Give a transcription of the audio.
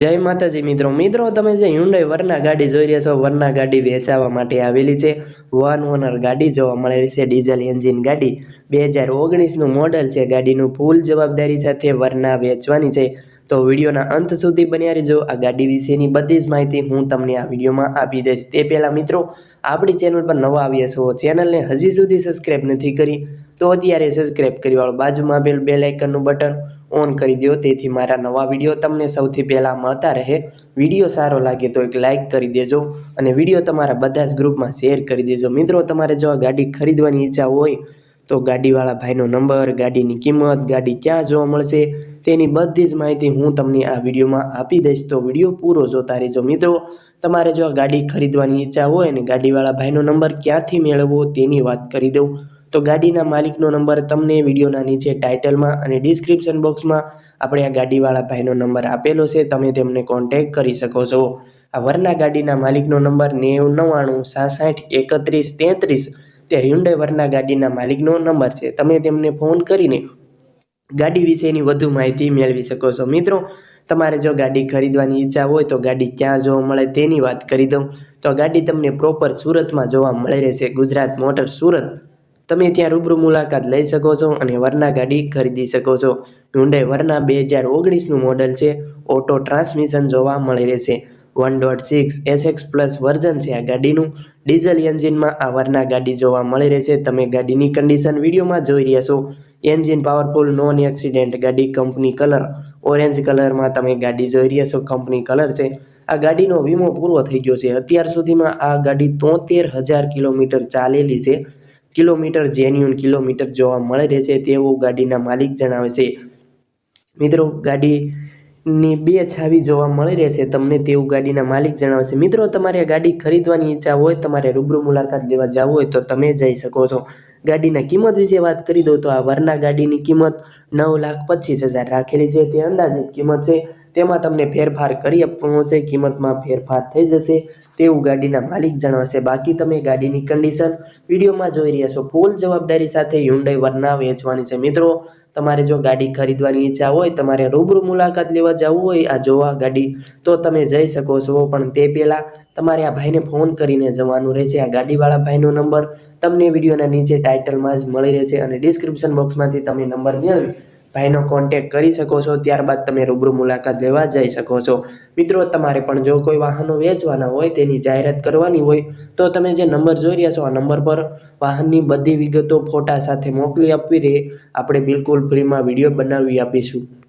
જય માતાજી મિત્રો. મિત્રો, તમે જે હ્યુન્ડાઈ વરના ગાડી જોઈ રહ્યા છો, વરના ગાડી વેચાવા માટે આવેલી છે. વન ઓનર ગાડી જોવા મળેલી છે, ડીઝલ એન્જિન ગાડી. બે હજાર ઓગણીસનું મોડલ છે, ગાડીનું ફૂલ જવાબદારી સાથે વરના વેચવાની છે. તો વિડીયોના અંત સુધી બન્યા રહેજો. આ ગાડી વિશેની બધી જ માહિતી હું તમને આ વિડીયોમાં આપી દઈશ. તે પહેલાં મિત્રો, આપણી ચેનલ પર નવા આવ્યા છો, ચેનલને હજી સુધી સબસ્ક્રાઈબ નથી કરી, તો અત્યારે સબસ્ક્રાઈબ કરી વાળો બાજુમાં આપેલ બે લાઇકનનું બટન ઓન કરી દો તેથી મારા નવા વીડિયો તમને સૌથી પહેલાં મળતા રહે. વીડિયો સારો લાગે તો એક લાઇક કરી દેજો અને વીડિયો તમારા બધા જ ગ્રુપમાં શેર કરી દેજો. મિત્રો, તમારે જો ગાડી ખરીદવાની ઈચ્છા હોય, તો ગાડીવાળા ભાઈનો નંબર, ગાડીની કિંમત, ગાડી ક્યાં જોવા મળશે, તેની બધી જ માહિતી હું તમને આ વિડીયોમાં આપી દઈશ. તો વીડિયો પૂરો જોતા રહેજો. મિત્રો, તમારે જો ગાડી ખરીદવાની ઈચ્છા હોય અને ગાડીવાળા ભાઈનો નંબર ક્યાંથી મેળવવો તેની વાત કરી દઉં. તો ગાડીના માલિકનો નંબર તમને વિડીયોના નીચે ટાઇટલમાં અને ડિસ્ક્રિપ્શન બોક્સમાં આપણે આ ગાડીવાળા ભાઈનો નંબર આપેલો છે, તમે તેમને કોન્ટેક કરી શકો છો. આ વરના ગાડીના માલિકનો નંબર નેવું નવ્વાણું સાસઠ એકત્રીસ તેત્રીસ તે હ્યુન્ડાઈ વરના ગાડીના માલિકનો નંબર છે. તમે તેમને ફોન કરીને ગાડી વિશેની વધુ માહિતી મેળવી શકો છો. મિત્રો, તમારે જો ગાડી ખરીદવાની ઈચ્છા હોય તો ગાડી ક્યાં જોવા મળે તેની વાત કરી દઉં. તો ગાડી તમને પ્રોપર સુરતમાં જોવા મળી રહેશે. ગુજરાત મોટર સુરત. તમે ત્યાં રૂબરૂ મુલાકાત લઈ શકો છો અને વરના ગાડી ખરીદી શકો છો. હ્યુન્ડાઈ વરના બે હજાર ઓગણીસનું મોડલ છે. ઓટો ટ્રાન્સમિશન જોવા મળી રહેશે. One dot six SX plus version છે આ ગાડીનું. ડીઝલ એન્જિનમાં આ વરના ગાડી જોવા મળી રહેશે. તમે ગાડીની કન્ડિશન વિડીયોમાં જોઈ રહ્યા છો. એન્જિન પાવરફુલ નોન એક્સિડેન્ટ ગાડી કંપની કલર ઓરેન્જ કલરમાં તમે ગાડી જોઈ રહ્યા છો. કંપની કલર છે. આ ગાડીનો વીમો પૂરો થઈ ગયો છે. અત્યાર સુધીમાં આ ગાડી તોતેર હજાર કિલોમીટર ચાલેલી છે. કિલોમીટર જેન્યુન કિલોમીટર જોવા મળી રહેશે તેવું ગાડીના માલિક જણાવે છે. મિત્રો, ગાડીની બે છાવી જોવા મળી રહેશે તમને તેવું ગાડીના માલિક જણાવે છે. મિત્રો, તમારે ગાડી ખરીદવાની ઈચ્છા હોય, તમારે રૂબરૂ મુલાકાત લેવા જવું હોય તો તમે જઈ શકો છો. ગાડીના કિંમત વિશે વાત કરી દો તો આ વરના ગાડીની કિંમત નવ લાખ પચીસ હજાર રાખેલી છે. તે અંદાજિત કિંમત છે તેમાં તમને ફેરફાર કરી આપવાનો છે કિંમતમાં ફેરફાર થઈ જશે, તેવું ગાડીના માલિક જણાવશે. બાકી તમે ગાડીની કન્ડિશન વિડીયોમાં જોઈ રહ્યા છો. ફૂલ જવાબદારી સાથે હ્યુન્ડાઈ વરના વેચવાની છે. મિત્રો, તમારે જો ગાડી ખરીદવાની ઈચ્છા હોય, તમારે રૂબરૂ મુલાકાત લેવા જવું હોય, આ જોવા ગાડી, તો તમે જઈ શકો છો. પણ તે પહેલાં તમારે આ ભાઈને ફોન કરીને જવાનું રહેશે. આ ગાડીવાળા ભાઈનો નંબર તમને વિડીયોના નીચે ટાઇટલમાં જ મળી રહેશે અને ડિસ્ક્રિપ્શન બોક્સમાંથી તમે નંબર મેળવી ભાઈનો કોન્ટેક કરી શકો છો, ત્યારબાદ તમે રૂબરૂ મુલાકાત લેવા જઈ શકો છો. મિત્રો, તમારે પણ જો કોઈ વાહનો વેચવાના હોય, તેની જાહેરાત કરવાની હોય, તો તમે જે નંબર જોઈ રહ્યા છો, આ નંબર પર વાહનની બધી વિગતો ફોટા સાથે મોકલી આપવી રહે. આપણે બિલકુલ ફ્રીમાં વીડિયો બનાવી આપીશું.